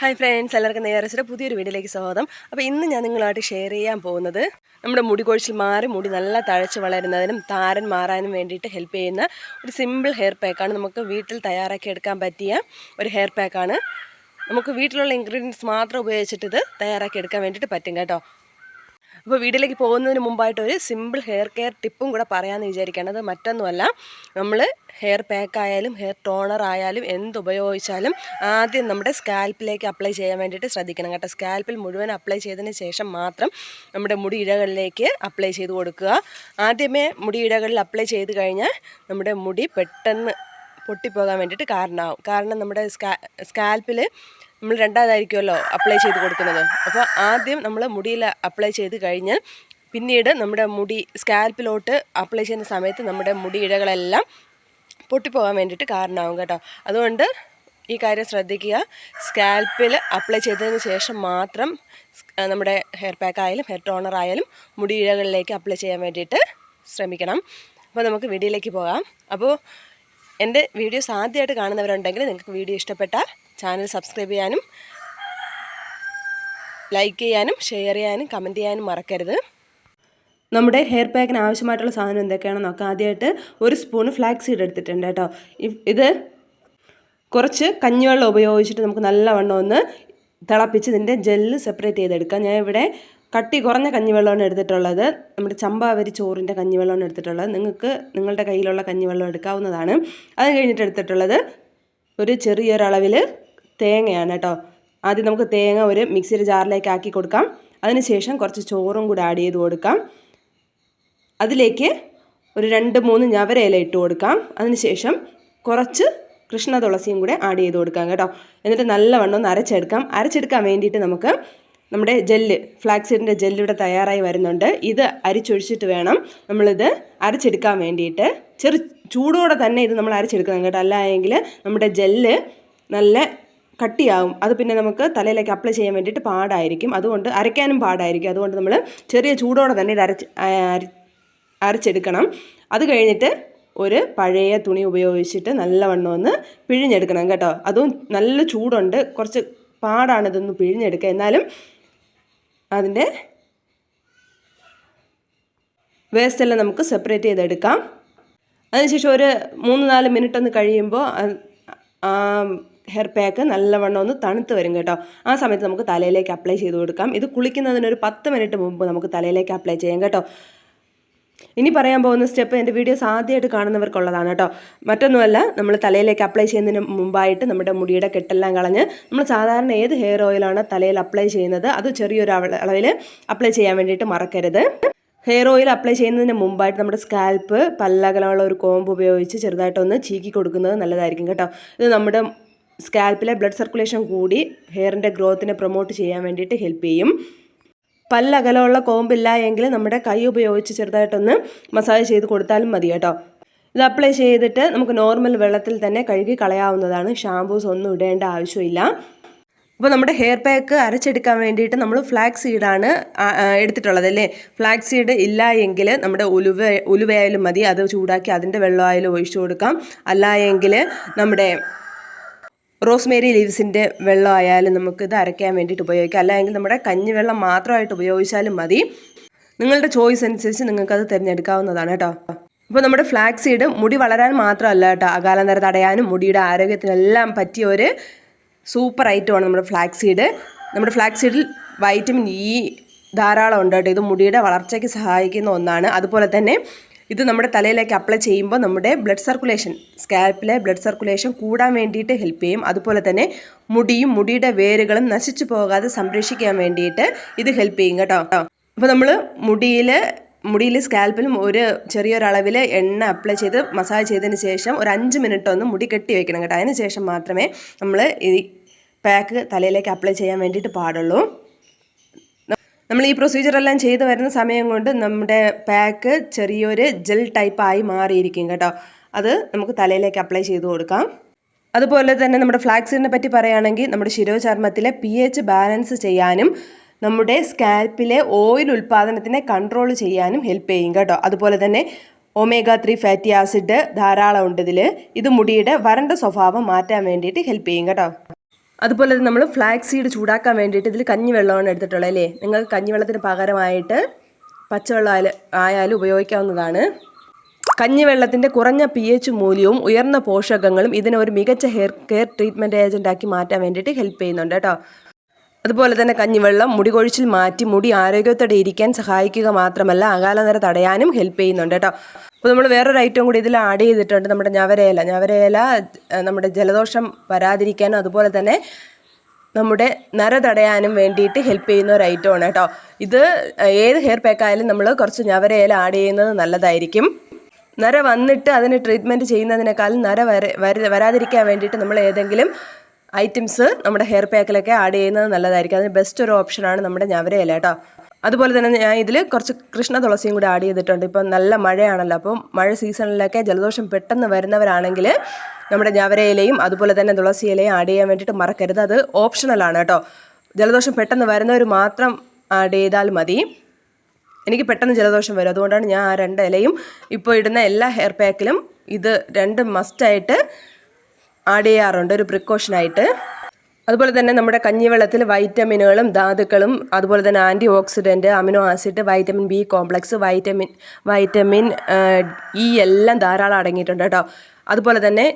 Hi friends എല്ലാവർക്കും നേരസിന്റെ പുതിയൊരു വീഡിയോയിലേക്ക് സ്വാഗതം. അപ്പോൾ ഇന്ന് ഞാൻ നിങ്ങളായിട്ട് ഷെയർ ചെയ്യാൻ പോകുന്നത് നമ്മുടെ മുടി കൊഴിച്ചിൽ മാറി മുടി നല്ല തഴച്ച് വളരുന്നതിനും താരൻ മാറാനും വേണ്ടിയിട്ട് ഹെൽപ്പ് ചെയ്യുന്ന ഒരു സിമ്പിൾ ഹെയർ പാക്കാണ്. നമുക്ക് വീട്ടിൽ തയ്യാറാക്കി എടുക്കാൻ പറ്റിയ ഒരു ഹെയർ പാക്കാണ്. നമുക്ക് വീട്ടിലുള്ള ഇൻഗ്രീഡിയൻസ് മാത്രം ഉപയോഗിച്ചിട്ട് ഇത് തയ്യാറാക്കി എടുക്കാൻ വേണ്ടിയിട്ട് പറ്റും കേട്ടോ. അപ്പോൾ വീട്ടിലേക്ക് പോകുന്നതിന് മുമ്പായിട്ട് ഒരു സിമ്പിൾ ഹെയർ കെയർ ടിപ്പും കൂടെ പറയാമെന്ന് വിചാരിക്കുകയാണ് അത് മറ്റൊന്നുമല്ല. നമ്മൾ ഹെയർ പാക്ക് ആയാലും ഹെയർ ടോണർ ആയാലും എന്ത് ഉപയോഗിച്ചാലും ആദ്യം നമ്മുടെ സ്കാൽപ്പിലേക്ക് അപ്ലൈ ചെയ്യാൻ വേണ്ടിയിട്ട് ശ്രദ്ധിക്കണം കേട്ടോ. സ്കാൽപ്പിൽ മുഴുവൻ അപ്ലൈ ചെയ്തതിന് ശേഷം മാത്രം നമ്മുടെ മുടി ഇഴകളിലേക്ക് അപ്ലൈ ചെയ്ത് കൊടുക്കുക. ആദ്യമേ മുടി ഇഴകളിൽ അപ്ലൈ ചെയ്ത് കഴിഞ്ഞാൽ നമ്മുടെ മുടി പെട്ടെന്ന് പൊട്ടിപ്പോകാൻ വേണ്ടിയിട്ട് കാരണമാവും. കാരണം നമ്മുടെ സ്കാ സ്കാൽപ്പിൽ നമ്മൾ രണ്ടാമതായിരിക്കുമല്ലോ അപ്ലൈ ചെയ്ത് കൊടുക്കുന്നത്. അപ്പോൾ ആദ്യം നമ്മൾ മുടിയിൽ അപ്ലൈ ചെയ്ത് കഴിഞ്ഞാൽ പിന്നീട് നമ്മുടെ മുടി സ്കാൽപ്പിലോട്ട് അപ്ലൈ ചെയ്യുന്ന സമയത്ത് നമ്മുടെ മുടി ഇഴകളെല്ലാം പൊട്ടിപ്പോകാൻ വേണ്ടിയിട്ട് കാരണമാവും കേട്ടോ. അതുകൊണ്ട് ഈ കാര്യം ശ്രദ്ധിക്കുക. സ്കാൽപ്പിൽ അപ്ലൈ ചെയ്തതിന് ശേഷം മാത്രം നമ്മുടെ ഹെയർ പാക്ക് ആയാലും ഹെയർ ടോണർ ആയാലും മുടി ഇഴകളിലേക്ക് അപ്ലൈ ചെയ്യാൻ വേണ്ടിയിട്ട് ശ്രമിക്കണം. അപ്പോൾ നമുക്ക് വീഡിയോയിലേക്ക് പോകാം. അപ്പോൾ എന്റെ വീഡിയോസ് ആദ്യമായിട്ട് കാണുന്നവരുണ്ടെങ്കിൽ നിങ്ങൾക്ക് വീഡിയോ ഇഷ്ടപ്പെട്ട ചാനൽ സബ്സ്ക്രൈബ് ചെയ്യാനും ലൈക്ക് ചെയ്യാനും ഷെയർ ചെയ്യാനും കമന്റ് ചെയ്യാനും മറക്കരുത്. നമ്മുടെ ഹെയർ പാക്കിന് ആവശ്യമായിട്ടുള്ള സാധനം എന്തൊക്കെയാണെന്ന് നോക്കാം. ആദ്യമായിട്ട് ഒരു സ്പൂൺ ഫ്ലാക്സ് സീഡ് എടുത്തിട്ടുണ്ട് കേട്ടോ. ഇത് കുറച്ച് കഞ്ഞിവെള്ളം ഉപയോഗിച്ചിട്ട് നമുക്ക് നല്ലവണ്ണം ഒന്ന് തിളപ്പിച്ച് ഇതിന്റെ ജെല്ല് സെപ്പറേറ്റ് ചെയ്തെടുക്കാം. ഞാൻ ഇവിടെ കട്ടി കുറഞ്ഞ കഞ്ഞിവെള്ളമാണ് എടുത്തിട്ടുള്ളത്. നമ്മുടെ ചമ്പാവരി ചോറിന്റെ കഞ്ഞിവെള്ളമാണ് എടുത്തിട്ടുള്ളത്. നിങ്ങൾക്ക് നിങ്ങളുടെ കയ്യിലുള്ള കഞ്ഞിവെള്ളം എടുക്കാവുന്നതാണ്. അത് കഴിഞ്ഞിട്ട് എടുത്തിട്ടുള്ളത് ഒരു ചെറിയൊരളവിൽ തേങ്ങയാണ് കേട്ടോ. ആദ്യം നമുക്ക് തേങ്ങ ഒരു മിക്സിയുടെ ജാറിലേക്ക് ആക്കി കൊടുക്കാം. അതിനുശേഷം കുറച്ച് ചോറും കൂടി ആഡ് ചെയ്ത് കൊടുക്കാം. അതിലേക്ക് ഒരു രണ്ട് മൂന്ന് ഞവരയില ഇട്ട് കൊടുക്കാം. അതിനുശേഷം കുറച്ച് കൃഷ്ണ തുളസിയും കൂടെ ആഡ് ചെയ്ത് കൊടുക്കാം കേട്ടോ. എന്നിട്ട് നല്ലവണ്ണം ഒന്ന് അരച്ചെടുക്കാം. അരച്ചെടുക്കാൻ വേണ്ടിയിട്ട് നമുക്ക് നമ്മുടെ ജെല്ല് ഫ്ലാക്സീഡിന്റെ ജെല്ല് ഇവിടെ തയ്യാറായി വരുന്നുണ്ട്. ഇത് അരിച്ചൊഴിച്ചിട്ട് വേണം നമ്മളിത് അരച്ചെടുക്കാൻ വേണ്ടിയിട്ട്. ചെറു ചൂടോടെ തന്നെ ഇത് നമ്മൾ അരച്ചെടുക്കണം കേട്ടോ. അല്ലായെങ്കിൽ നമ്മുടെ ജെല്ല് നല്ല കട്ടിയാവും. അത് പിന്നെ നമുക്ക് തലയിലേക്ക് അപ്ലൈ ചെയ്യാൻ വേണ്ടിയിട്ട് പാടായിരിക്കും. അതുകൊണ്ട് അരയ്ക്കാനും പാടായിരിക്കും. അതുകൊണ്ട് നമ്മൾ ചെറിയ ചൂടോടെ തന്നെ ഇത് അരച്ച് അരച്ചെടുക്കണം. അത് കഴിഞ്ഞിട്ട് ഒരു പഴയ തുണി ഉപയോഗിച്ചിട്ട് നല്ലവണ്ണം ഒന്ന് പിഴിഞ്ഞെടുക്കണം കേട്ടോ. അതും നല്ല ചൂടുണ്ട്. കുറച്ച് പാടാണ് ഇതൊന്ന് പിഴിഞ്ഞെടുക്കുക. എന്നാലും അതിന്റെ വേസ്റ്റ് എല്ലാം നമുക്ക് സെപ്പറേറ്റ് ചെയ്തെടുക്കാം. അതിനുശേഷം ഒരു മൂന്ന് നാല് മിനിറ്റ് ഒന്ന് കഴിയുമ്പോൾ ആ- ഹെയർ പാക്ക് നല്ലവണ്ണം ഒന്ന് തണുത്ത് വരും കേട്ടോ. ആ സമയത്ത് നമുക്ക് തലയിലേക്ക് അപ്ലൈ ചെയ്ത് കൊടുക്കാം. ഇത് കുളിക്കുന്നതിന് ഒരു പത്ത് മിനിറ്റ് മുമ്പ് നമുക്ക് തലയിലേക്ക് അപ്ലൈ ചെയ്യാം കേട്ടോ. ഇനി പറയാൻ പോകുന്ന സ്റ്റെപ്പ് എന്റെ വീഡിയോസ് ആദ്യമായിട്ട് കാണുന്നവർക്കുള്ളതാണ് കേട്ടോ. മറ്റൊന്നുമല്ല നമ്മൾ തലയിലേക്ക് അപ്ലൈ ചെയ്യുന്നതിന് മുമ്പായിട്ട് നമ്മുടെ മുടിയുടെ കെട്ടെല്ലാം കളഞ്ഞ് നമ്മൾ സാധാരണ ഏത് ഹെയർ ഓയിലാണ് തലയിൽ അപ്ലൈ ചെയ്യുന്നത്? അത് ചെറിയൊരു അള- അളവിൽ അപ്ലൈ ചെയ്യാൻ വേണ്ടിയിട്ട് മറക്കരുത്. ഹെയർ ഓയിൽ അപ്ലൈ ചെയ്യുന്നതിന് മുമ്പായിട്ട് നമ്മുടെ സ്കാൽപ്പ് പല്ലകലമുള്ള ഒരു കോമ്പ് ഉപയോഗിച്ച് ചെറുതായിട്ടൊന്ന് ചീക്കി കൊടുക്കുന്നത് നല്ലതായിരിക്കും കേട്ടോ. ഇത് നമ്മുടെ സ്കാൽപ്പിലെ ബ്ലഡ് സർക്കുലേഷൻ കൂടി ഹെയറിന്റെ ഗ്രോത്തിനെ പ്രൊമോട്ട് ചെയ്യാൻ വേണ്ടിയിട്ട് ഹെൽപ്പ് ചെയ്യും. പല്ലകലമുള്ള കോമ്പില്ല എങ്കിൽ നമ്മുടെ കൈ ഉപയോഗിച്ച് ചെറുതായിട്ടൊന്ന് മസാജ് ചെയ്ത് കൊടുത്താലും മതി കേട്ടോ. ഇത് അപ്ലൈ ചെയ്തിട്ട് നമുക്ക് നോർമൽ വെള്ളത്തിൽ തന്നെ കഴുകി കളയാവുന്നതാണ്. ഷാമ്പൂസ് ഒന്നും ഇടേണ്ട ആവശ്യമില്ല. അപ്പോൾ നമ്മുടെ ഹെയർ പാക്ക് അരച്ചെടുക്കാൻ വേണ്ടിയിട്ട് നമ്മൾ ഫ്ലാക്സ് സീഡാണ് എടുത്തിട്ടുള്ളത് അല്ലേ? ഫ്ലാക്സ് സീഡ് ഇല്ല എങ്കിൽ നമ്മുടെ ഉലുവ ഉലുവയായാലും മതി. അത് ചൂടാക്കി അതിന്റെ വെള്ളമായാലും ഒഴിച്ചു കൊടുക്കാം. അല്ല എങ്കിൽ നമ്മുടെ റോസ്മേരി ലീവ്സിന്റെ വെള്ളമായാലും നമുക്ക് ഇത് അരയ്ക്കാൻ വേണ്ടിയിട്ട് ഉപയോഗിക്കാം. അല്ലെങ്കിൽ നമ്മുടെ കഞ്ഞിവെള്ളം മാത്രമായിട്ട് ഉപയോഗിച്ചാലും മതി. നിങ്ങളുടെ ചോയ്സ് അനുസരിച്ച് നിങ്ങൾക്കത് തിരഞ്ഞെടുക്കാവുന്നതാണ് കേട്ടോ. അപ്പോൾ നമ്മുടെ ഫ്ലാക്സ് സീഡ് മുടി വളരാൻ മാത്രമല്ല കേട്ടോ. അകാലനര തടയാനും മുടിയുടെ ആരോഗ്യത്തിനെല്ലാം പറ്റിയ ഒരു സൂപ്പർ ഐറ്റമാണ് നമ്മുടെ ഫ്ലാക്സ് സീഡ്. നമ്മുടെ ഫ്ലാക്സ് സീഡിൽ വൈറ്റമിൻ ഇ ധാരാളം ഉണ്ട് കേട്ടോ. ഇത് മുടിയുടെ വളർച്ചയ്ക്ക് സഹായിക്കുന്ന ഒന്നാണ്. അതുപോലെ തന്നെ ഇത് നമ്മുടെ തലയിലേക്ക് അപ്ലൈ ചെയ്യുമ്പോൾ നമ്മുടെ ബ്ലഡ് സർക്കുലേഷൻ സ്കാൽപ്പിലെ ബ്ലഡ് സർക്കുലേഷൻ കൂടാൻ വേണ്ടിയിട്ട് ഹെൽപ്പ് ചെയ്യും. അതുപോലെ തന്നെ മുടിയും മുടിയുടെ വേരുകളും നശിച്ചു പോകാതെ സംരക്ഷിക്കാൻ വേണ്ടിയിട്ട് ഇത് ഹെൽപ്പ് ചെയ്യും കേട്ടോ. അപ്പോൾ നമ്മൾ മുടിയിൽ മുടിയിൽ സ്കാൽപ്പിലും ഒരു ചെറിയൊരളവിൽ എണ്ണ അപ്ലൈ ചെയ്ത് മസാജ് ചെയ്തതിന് ശേഷം ഒരു അഞ്ച് മിനിറ്റ് ഒന്ന് മുടി കെട്ടി വെക്കണം കേട്ടോ. അതിന് ശേഷം മാത്രമേ നമ്മൾ ഈ പാക്ക് തലയിലേക്ക് അപ്ലൈ ചെയ്യാൻ വേണ്ടിയിട്ട് പാടുള്ളൂ. നമ്മൾ ഈ പ്രൊസീജിയറെല്ലാം ചെയ്തു വരുന്ന സമയം കൊണ്ട് നമ്മുടെ പാക്ക് ചെറിയൊരു ജെൽ ടൈപ്പായി മാറിയിരിക്കും കേട്ടോ. അത് നമുക്ക് തലയിലേക്ക് അപ്ലൈ ചെയ്ത് കൊടുക്കാം. അതുപോലെ തന്നെ നമ്മുടെ ഫ്ലാക്സിനെ പറ്റി പറയുകയാണെങ്കിൽ നമ്മുടെ ശിരോചർമ്മത്തിലെ പി എച്ച് ബാലൻസ് ചെയ്യാനും നമ്മുടെ സ്കാൽപ്പിലെ ഓയിൽ ഉൽപ്പാദനത്തിനെ കൺട്രോൾ ചെയ്യാനും ഹെൽപ്പ് ചെയ്യും കേട്ടോ. അതുപോലെ തന്നെ ഒമേഗ ത്രീ ഫാറ്റി ആസിഡ് ധാരാളം ഉണ്ട് ഇതിൽ ഇത് മുടിയുടെ വരണ്ട സ്വഭാവം മാറ്റാൻ വേണ്ടിയിട്ട് ഹെൽപ്പ് ചെയ്യും കേട്ടോ. അതുപോലെ തന്നെ നമ്മൾ ഫ്ലാക്സ് സീഡ് ചൂടാക്കാൻ വേണ്ടിയിട്ട് ഇതിൽ കഞ്ഞിവെള്ളമാണ് എടുത്തിട്ടുള്ളത് അല്ലേ? നിങ്ങൾക്ക് കഞ്ഞിവെള്ളത്തിന് പകരമായിട്ട് പച്ചവെള്ളം ആയാലും ഉപയോഗിക്കാവുന്നതാണ്. കഞ്ഞിവെള്ളത്തിന്റെ കുറഞ്ഞ പി എച്ച് മൂല്യവും ഉയർന്ന പോഷകങ്ങളും ഇതിനെ ഒരു മികച്ച ഹെയർ കെയർ ട്രീറ്റ്മെന്റ് ഏജന്റാക്കി മാറ്റാൻ വേണ്ടിയിട്ട് ഹെൽപ്പ് ചെയ്യുന്നുണ്ട് കേട്ടോ. അതുപോലെ തന്നെ കഞ്ഞിവെള്ളം മുടി കൊഴിച്ചിൽ മാറ്റി മുടി ആരോഗ്യത്തോടെ ഇരിക്കാൻ സഹായിക്കുക മാത്രമല്ല അകാലനര തടയാനും ഹെൽപ്പ് ചെയ്യുന്നുണ്ട് കേട്ടോ. അപ്പോൾ നമ്മൾ വേറൊരു ഐറ്റം കൂടി ഇതിൽ ആഡ് ചെയ്തിട്ടുണ്ട് നമ്മുടെ ഞവരയില. ഞവരയില നമ്മുടെ ജലദോഷം വരാതിരിക്കാനും അതുപോലെ തന്നെ നമ്മുടെ നര തടയാനും വേണ്ടിയിട്ട് ഹെൽപ്പ് ചെയ്യുന്ന ഒരു ഐറ്റം ആണ് കേട്ടോ. ഇത് ഏത് ഹെയർ പാക്ക് ആയാലും നമ്മൾ കുറച്ച് ഞവരയില ആഡ് ചെയ്യുന്നത് നല്ലതായിരിക്കും. നര വന്നിട്ട് അതിന് ട്രീറ്റ്മെന്റ് ചെയ്യുന്നതിനേക്കാളും നര വര- വരാതിരിക്കാൻ വേണ്ടിയിട്ട് നമ്മൾ ഏതെങ്കിലും ഐറ്റംസ് നമ്മുടെ ഹെയർ പാക്കിലൊക്കെ ആഡ് ചെയ്യുന്നത് നല്ലതായിരിക്കും. അതിന് ബെസ്റ്റ് ഒരു ഓപ്ഷനാണ് നമ്മുടെ ഞവരയില കേട്ടോ. അതുപോലെ തന്നെ ഞാൻ ഇതിൽ കുറച്ച് കൃഷ്ണ തുളസിയും കൂടി ആഡ് ചെയ്തിട്ടുണ്ട്. ഇപ്പം നല്ല മഴയാണല്ലോ അപ്പം മഴ സീസണിലൊക്കെ ജലദോഷം പെട്ടെന്ന് വരുന്നവരാണെങ്കിൽ നമ്മുടെ ഞവരയിലയും അതുപോലെ തന്നെ തുളസി ഇലയും ആഡ് ചെയ്യാൻ വേണ്ടിയിട്ട് മറക്കരുത്. അത് ഓപ്ഷണലാണ് കേട്ടോ. ജലദോഷം പെട്ടെന്ന് വരുന്നവർ മാത്രം ആഡ് ചെയ്താൽ മതി. എനിക്ക് പെട്ടെന്ന് ജലദോഷം വരും. അതുകൊണ്ടാണ് ഞാൻ ആ രണ്ട് ഇലയും ഇപ്പോൾ ഇടുന്ന എല്ലാ ഹെയർ പാക്കിലും ഇത് രണ്ട് മസ്റ്റായിട്ട് ആഡ് ചെയ്യാറുണ്ട്. ഒരു പ്രിക്കോഷനായിട്ട് അതുപോലെ തന്നെ നമ്മുടെ കഞ്ഞിവെള്ളത്തിൽ വൈറ്റമിനുകളും ധാതുക്കളും അതുപോലെ തന്നെ antioxidant amino acid vitamin B complex vitamin vitamin E എല്ലാം ധാരാളം അടങ്ങിയിട്ടുണ്ട് കേട്ടോ. അതുപോലെ തന്നെ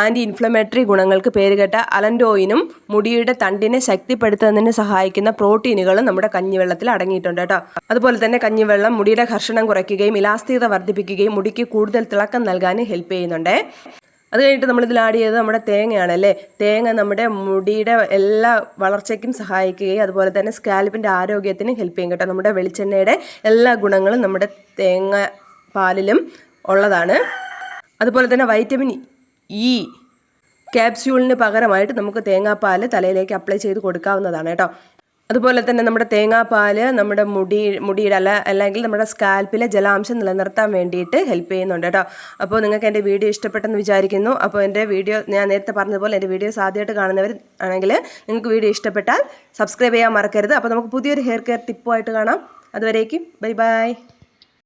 ആന്റി ഇൻഫ്ലമേറ്ററി ഗുണങ്ങൾക്ക് പേരുകേട്ട അലൻഡോയിനും മുടിയുടെ തണ്ടിനെ ശക്തിപ്പെടുത്തുന്നതിന് സഹായിക്കുന്ന പ്രോട്ടീനുകളും നമ്മുടെ കഞ്ഞിവെള്ളത്തിൽ അടങ്ങിയിട്ടുണ്ട് കേട്ടോ. അതുപോലെ തന്നെ കഞ്ഞിവെള്ളം മുടിയുടെ ഘർഷണം കുറയ്ക്കുകയും ഇലാസ്തികത വർദ്ധിപ്പിക്കുകയും മുടിക്ക് കൂടുതൽ തിളക്കം നൽകാനും ഹെൽപ്പ് ചെയ്യുന്നുണ്ട്. അത് കഴിഞ്ഞിട്ട് നമ്മളിതിൽ ആഡ് ചെയ്തത് നമ്മുടെ തേങ്ങയാണ് അല്ലേ? തേങ്ങ നമ്മുടെ മുടിയുടെ എല്ലാ വളർച്ചയ്ക്കും സഹായിക്കുകയും അതുപോലെ തന്നെ സ്കാൽപ്പിന്റെ ആരോഗ്യത്തിന് ഹെൽപ്പ് ചെയ്യും കേട്ടോ. നമ്മുടെ വെളിച്ചെണ്ണയുടെ എല്ലാ ഗുണങ്ങളും നമ്മുടെ തേങ്ങ പാലിലും ഉള്ളതാണ്. അതുപോലെ തന്നെ വൈറ്റമിൻ ഇ ക്യാപ്സ്യൂളിന് പകരമായിട്ട് നമുക്ക് തേങ്ങാപ്പാൽ തലയിലേക്ക് അപ്ലൈ ചെയ്ത് കൊടുക്കാവുന്നതാണ് കേട്ടോ. അതുപോലെ തന്നെ നമ്മുടെ തേങ്ങാപ്പാൽ നമ്മുടെ മുടി മുടിയുടെ അല്ല അല്ലെങ്കിൽ നമ്മുടെ സ്കാൽപ്പിലെ ജലാംശം നിലനിർത്താൻ വേണ്ടിയിട്ട് ഹെൽപ്പ് ചെയ്യുന്നുണ്ട് കേട്ടോ. അപ്പോൾ നിങ്ങൾക്ക് എന്റെ വീഡിയോ ഇഷ്ടപ്പെട്ടെന്ന് വിചാരിക്കുന്നു. അപ്പോൾ എന്റെ വീഡിയോ ഞാൻ നേരത്തെ പറഞ്ഞതുപോലെ എന്റെ വീഡിയോ ആദ്യമായിട്ട് കാണുന്നവർ ആണെങ്കിൽ നിങ്ങൾക്ക് വീഡിയോ ഇഷ്ടപ്പെട്ടാൽ സബ്സ്ക്രൈബ് ചെയ്യാൻ മറക്കരുത്. അപ്പോൾ നമുക്ക് പുതിയൊരു ഹെയർ കെയർ ടിപ്പുമായിട്ട് കാണാം. അതുവരേക്കും ബൈ ബൈ